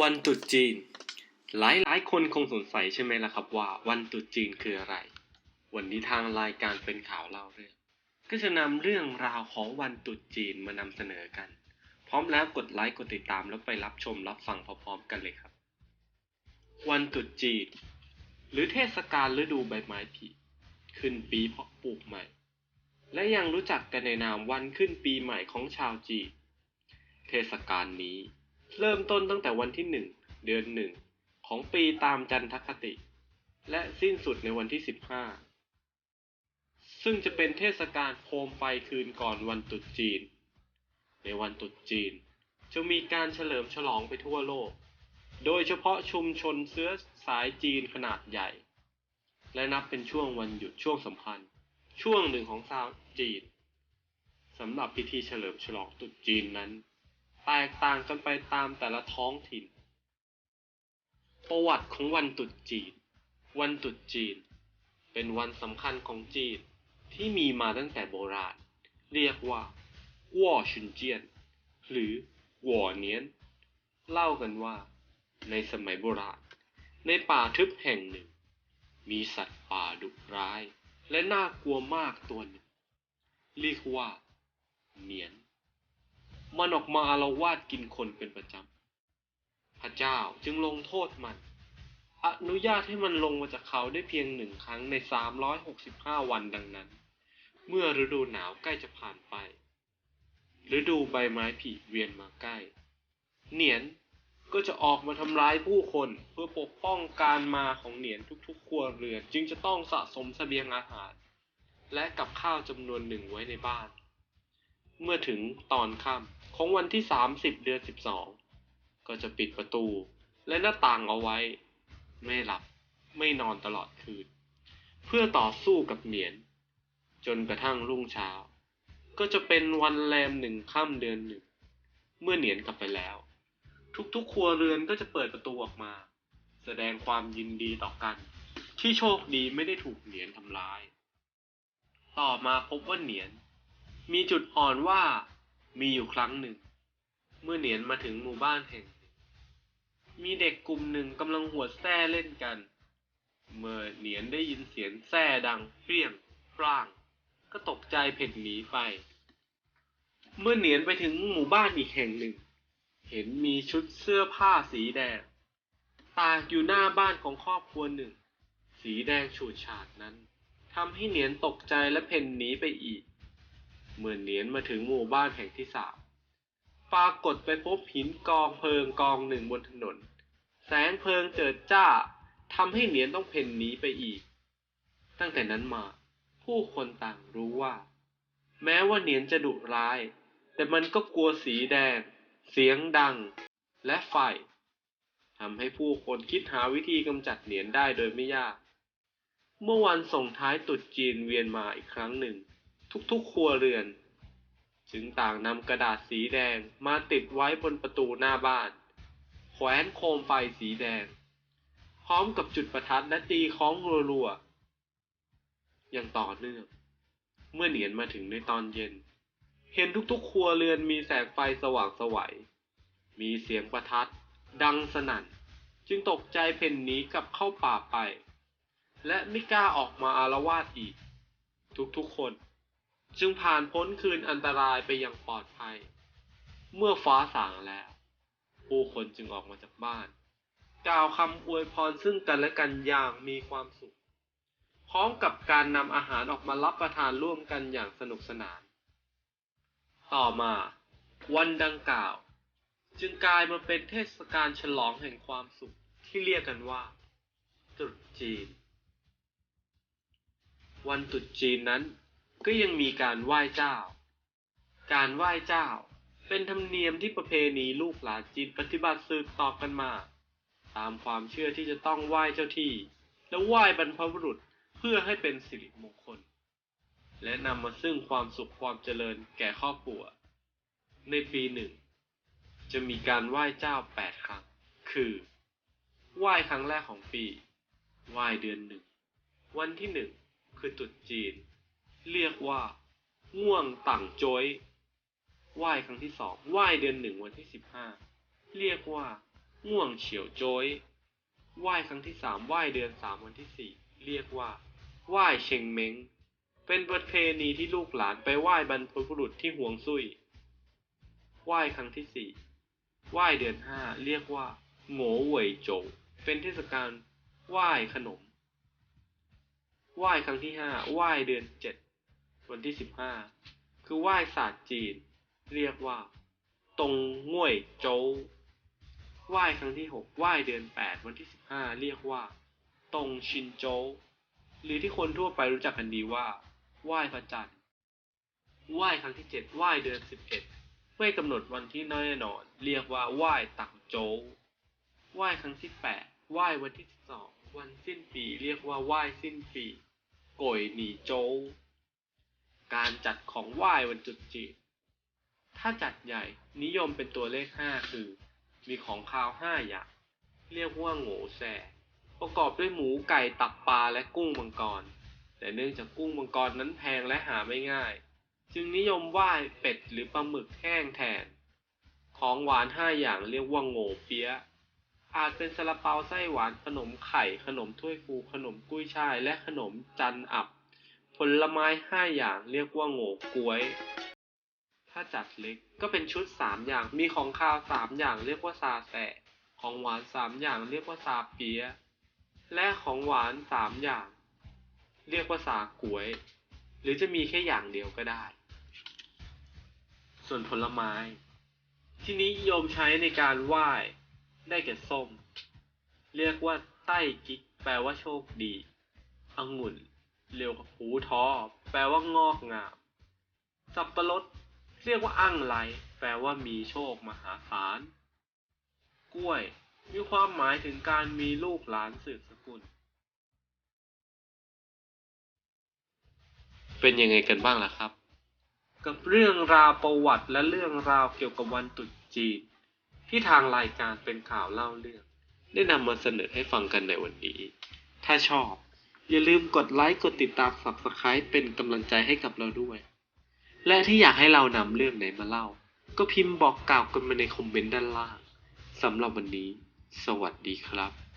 วันตรุษจีน หลายหลายคนคงสงสัยใช่ไหมล่ะครับว่าวันตรุษจีนคืออะไร วันนี้ทางรายการเป็นข่าวเล่าเรื่อง ก็จะนำเรื่องราวของวันตรุษจีนมานำเสนอกัน พร้อมแล้วกดไลค์กดติดตามแล้วไปรับชมรับฟังพร้อมๆกันเลยครับ วันตรุษจีน หรือเทศกาลฤดูใบไม้ผลิขึ้นปีเพาะปลูกใหม่ และยังรู้จักกันในนามวันขึ้นปีใหม่ของชาวจีน เทศกาลนี้ เริ่มต้นตั้งแต่วันที่หนึ่งเดือนหนึ่งของปีตามจันทคติ และสิ้นสุดในวันที่สิบห้าซึ่งจะเป็นเทศกาลโคมไฟคืนก่อนวันตรุษจีน ในวันตรุษจีน จะมีการเฉลิมฉลองไปทั่วโลก โดยเฉพาะชุมชนเชื้อสายจีนขนาดใหญ่ และนับเป็นช่วงวันหยุดช่วงสำคัญ ช่วงหนึ่งของชาวจีนสำหรับพิธีเฉลิมฉลองตรุษจีนนั้น แตกต่างกันไปตามแต่ละท้องถิ่น ประวัติของวันตรุษจีน วันตรุษจีน เป็นวันสำคัญของจีนที่มีมาตั้งแต่โบราณ เรียกว่าว่อชุนเจียน หรือหว่อเนียน เล่ากันว่า ในสมัยโบราณ ในป่าทึบแห่งหนึ่ง มีสัตว์ป่าดุร้าย และน่ากลัวมากตัวหนึ่ง เรียกว่าเนียน มันออกมาอาละวาดกินคนเป็นประจำ พระเจ้าจึงลงโทษมัน อนุญาตให้มันลงมาจากเขาได้เพียงหนึ่งครั้งใน 365 วันดังนั้น เมื่อฤดูหนาวใกล้จะผ่านไป ฤดูใบไม้ผลิเวียนมาใกล้ เหนียนก็จะออกมาทำร้ายผู้คนเพื่อปกป้องการมาของเหนียนทุกๆครัวเรือนจึงจะต้องสะสมเสบียงอาหาร และกับข้าวจำนวนหนึ่งไว้ในบ้าน เมื่อถึงตอนค่ำ ของวันที่ 30 เดือน 12 ก็จะปิดประตูและหน้าต่างเอาไว้ ไม่หลับไม่นอนตลอดคืน เพื่อต่อสู้กับเหนียน จนกระทั่งรุ่งเช้า ก็จะเป็นวันแรมหนึ่งค่ำเดือนหนึ่ง เมื่อเหนียนกลับไปแล้ว ทุกๆครัวเรือนก็จะเปิดประตูออกมา แสดงความยินดีต่อกัน ที่โชคดีไม่ได้ถูกเหนียนทำร้าย ต่อมาพบว่าเหนียน มีจุดอ่อนว่า มีอยู่ครั้งหนึ่ง เมื่อเหนียนมาถึงหมู่บ้านแห่งหนึ่ง มีเด็กกลุ่มหนึ่งกำลังหัวแส้เล่นกัน เมื่อเหนียนได้ยินเสียงแส้ดังเปรี้ยงปร้าง ก็ตกใจเพ่นหนีไป เมื่อเหนียนไปถึงหมู่บ้านอีกแห่งหนึ่ง เห็นมีชุดเสื้อผ้าสีแดง ตากอยู่หน้าบ้านของครอบครัวหนึ่ง สีแดงฉูดฉาดนั้นทำให้เหนียนตกใจและเพ่นหนีไปอีก เมื่อเหนียนมาถึงหมู่บ้านแห่งที่สามปรากฏไปพบหินกองเพลิงกองหนึ่งบนถนน แสงเพลิงเจิดจ้าทำให้เหนียนต้องเพ่นหนีไปอีก ตั้งแต่นั้นมาผู้คนต่างรู้ว่า แม้ว่าเหนียนจะดุร้าย แต่มันก็กลัวสีแดง เสียงดัง และไฟทำให้ผู้คนคิดหาวิธีกำจัดเหนียนได้โดยไม่ยาก เมื่อวันส่งท้ายตรุษจีนเวียนมาอีกครั้งหนึ่ง ทุกๆครัวเรือน จึงต่างนำกระดาษสีแดงมาติดไว้บนประตูหน้าบ้าน แขวนโคมไฟสีแดง พร้อมกับจุดประทัดและตีคล้องรัวๆอย่างต่อเนื่อง เมื่อเหนียนมาถึงในตอนเย็น เห็นทุกๆ ครัวเรือนมีแสงไฟสว่างไสวัยมีเสียงประทัด ดังสนั่น จึงตกใจเพ่นหนีกลับเข้าป่าไป และไม่กล้าออกมาอารวาสอีก ทุกๆคน จึงผ่านพ้นคืนอันตรายไปอย่างปลอดภัย เมื่อฟ้าสางแล้ว ผู้คนจึงออกมาจากบ้าน กล่าวคำอวยพรซึ่งกันและกันอย่างมีความสุข พร้อมกับการนำอาหารออกมารับประทานร่วมกันอย่างสนุกสนาน ต่อมา วันดังกล่าว จึงกลายมาเป็นเทศกาลฉลองแห่งความสุขที่เรียกกันว่าตรุษจีน วันตรุษจีนนั้น ก็ยังมีการไหว้เจ้า การไหว้เจ้า เป็นธรรมเนียมที่ประเพณีลูกหลานจีนปฏิบัติสืบต่อกันมา ตามความเชื่อที่จะต้องไหว้เจ้าที่ และไหว้บรรพบุรุษเพื่อให้เป็นสิริมงคล และนำมาซึ่งความสุขความเจริญแก่ครอบครัว ในปีหนึ่ง จะมีการไหว้เจ้าแปดครั้ง คือไหว้ครั้งแรกของปี ไหว้เดือนหนึ่ง วันที่หนึ่งคือตรุษจีน เรียกว่าง่วงต่างโจยไหว้ครั้งที่สองไหว้เดือนหนึ่งวันที่สิบห้าเรียกว่าง่วงเฉียวโจ้ยไหว้ครั้งที่สามไหว้เดือนสามวันที่สี่เรียกว่าไหว้เชงเม้งเป็นประเพณีที่ลูกหลานไปไหว้บรรพบุรุษที่ห่วงซุยไหว้ครั้งที่สี่ไหว้เดือนห้าเรียกว่าโง่เหวยโจวเป็นเทศกาลไหว้ขนม ไหว้ครั้งที่ห้าไหว้เดือนเจ็ด วันที่สิบห้าคือไหว้ศาสตร์จีน เรียกว่า ตรงง่วยโจวไหว้ครั้งที่หกไหว้เดือนแปดวันที่สิบห้าเรียกว่า ตรงชินโจวหรือที่คนทั่วไปรู้จักกันดีว่า ไหว้พระจันทร์ไหว้ครั้งที่เจ็ดไหว้เดือนสิบเอ็ดไม่กำหนดวันที่แน่นอน เรียกว่าไหว้ตักโจวไหว้ครั้งที่แปดไหว้วันที่สิบสองวันสิ้นปี เรียกว่าไหว้สิ้นปีโกยหนีโจว การจัดของไหว้วันจุดจีนถ้าจัดใหญ่นิยมเป็นตัวเลขห้าคือ มีของคาวห้าอย่าง เรียกว่าโง่แซ่ประกอบด้วยหมูไก่ตับปลาและกุ้งมังกร แต่เนื่องจากกุ้งมังกรนั้นแพงและหาไม่ง่าย จึงนิยมไหว้เป็ดหรือปลาหมึกแห้งแทน ของหวานห้าอย่างเรียกว่าโง่เปี๊ยะอาจเป็นซาลาเปาไส้หวานขนมไข่ขนมถ้วยฟูขนมกุ้ยช่ายและขนมจันอับ ผลไม้ห้าอย่างเรียกว่าโง่กล้วย ถ้าจัดเล็กก็เป็นชุดสามอย่าง มีของคาวสามอย่างเรียกว่าซาแสะ ของหวานสามอย่างเรียกว่าซาเปียและของหวานสามอย่าง เรียกว่าซากล้วย หรือจะมีแค่อย่างเดียวก็ได้ ส่วนผลไม้ ที่นิยมใช้ในการไหว้ ได้แก่ส้ม เรียกว่าใต้กิ๊กแปลว่าโชคดี องุ่น เรียกว่าหูท้อ แปลว่างอกงาม สับปะรด เรียกว่าอั้งไลแปลว่ามีโชคมหาศาล กล้วย มีความหมายถึงการมีลูกหลานสืบสกุล เป็นยังไงกันบ้างล่ะครับ กับเรื่องราวประวัติและเรื่องราวเกี่ยวกับวันตรุษจีน ที่ทางรายการเป็นข่าวเล่าเรื่อง ได้นำมาเสนอให้ฟังกันในวันนี้ ถ้าชอบ อย่าลืมกดไลค์ กดติดตาม Subscribe เป็นกำลังใจให้กับเราด้วย และที่อยากให้เรานำเรื่องไหนมาเล่า ก็พิมพ์บอกกล่าวกันมาในคอมเมนต์ด้านล่างสำหรับวันนี้ สวัสดีครับ